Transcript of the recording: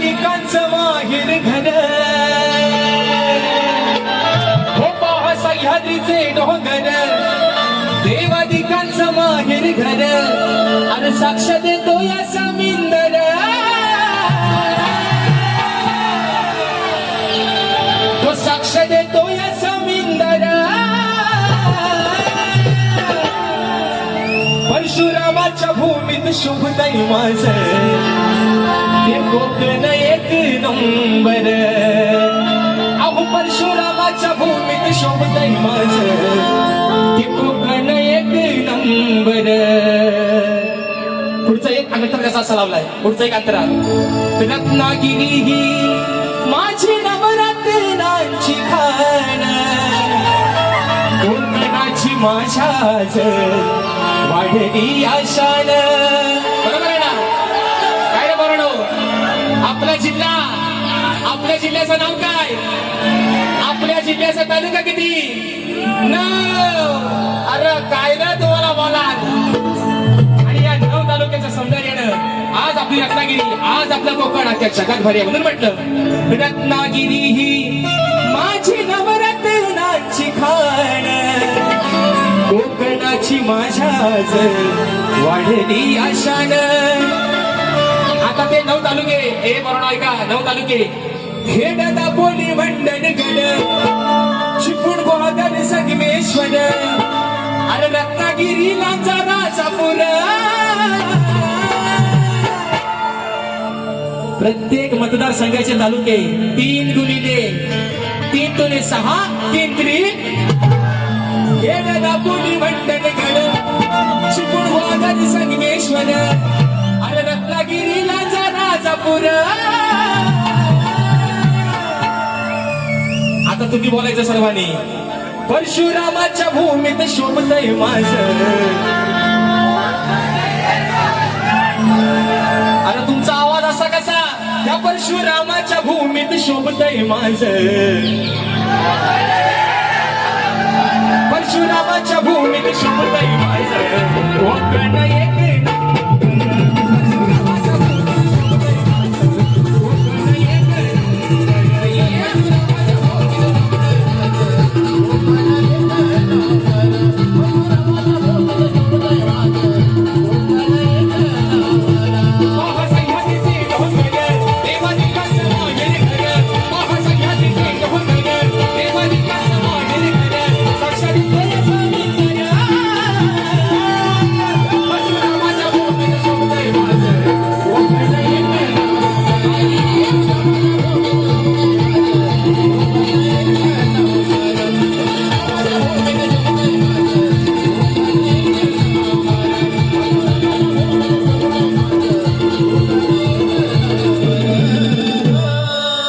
टिकांचं माहीर घन. हो पहा सह्याद्रीचे डोंगर. देवाधिकांचं माहीर घन. आणि साक्ष देतो या समिंदर. तो साक्ष देतो या समिंदरा. परशुरामाच्या भूमीत शुभ दैवाचं परशुरामाच्या भूमीत शोभतय माझ. ते कोकण एक नंबर. पुढचा एक अंतर कसा असा लावलाय? पुढचा एक अंतरा रत्नागिरी ही माझी नवरत्नांची खाण. कोकणाची माझ्याच वाढली आशान. बरोबर आहे ना? काय बरोबर आपला जिल्हा. आपल्या जिल्ह्याचं नाव काय? जिल्ह्याचा तालुका किती? अरे काय ना तुम्हाला बोला. आणि या नऊ तालुक्याचं सौंदर्यानं आज आपली रत्नागिरी आज आपलं कोकण अख्या जगात भर आहे म्हणून म्हटलं रत्नागिरी ही माझी नवरत्नाची खाण. कोकणाची माझ्याच वाढली आशान आता ते नऊ तालुके हे बरोबर ऐका नऊ तालुके. हे दादा बोली मंडण गड संगमेश्वर अरे रत्नागिरीला जाण्याचा राजापूर प्रत्येक मतदारसंघाचे तालुके तीन गुणिले. तीन दोन्ही सहा तीन त्री. हे दादा बोली मंडण गड. चिपळूण गोहागड संगमेश्वर. अरे रत्नागिरीला जाण्याचा राजापूर आता तुम्ही बोलायचं सर्वांनी. परशुरामाच्या भूमीत शोभतय माझ. अरे तुमचा आवाज असा कसा? त्या परशुरामाच्या भूमीत शोभतय माझ. परशुरामाच्या भूमीत शोभतय माझ.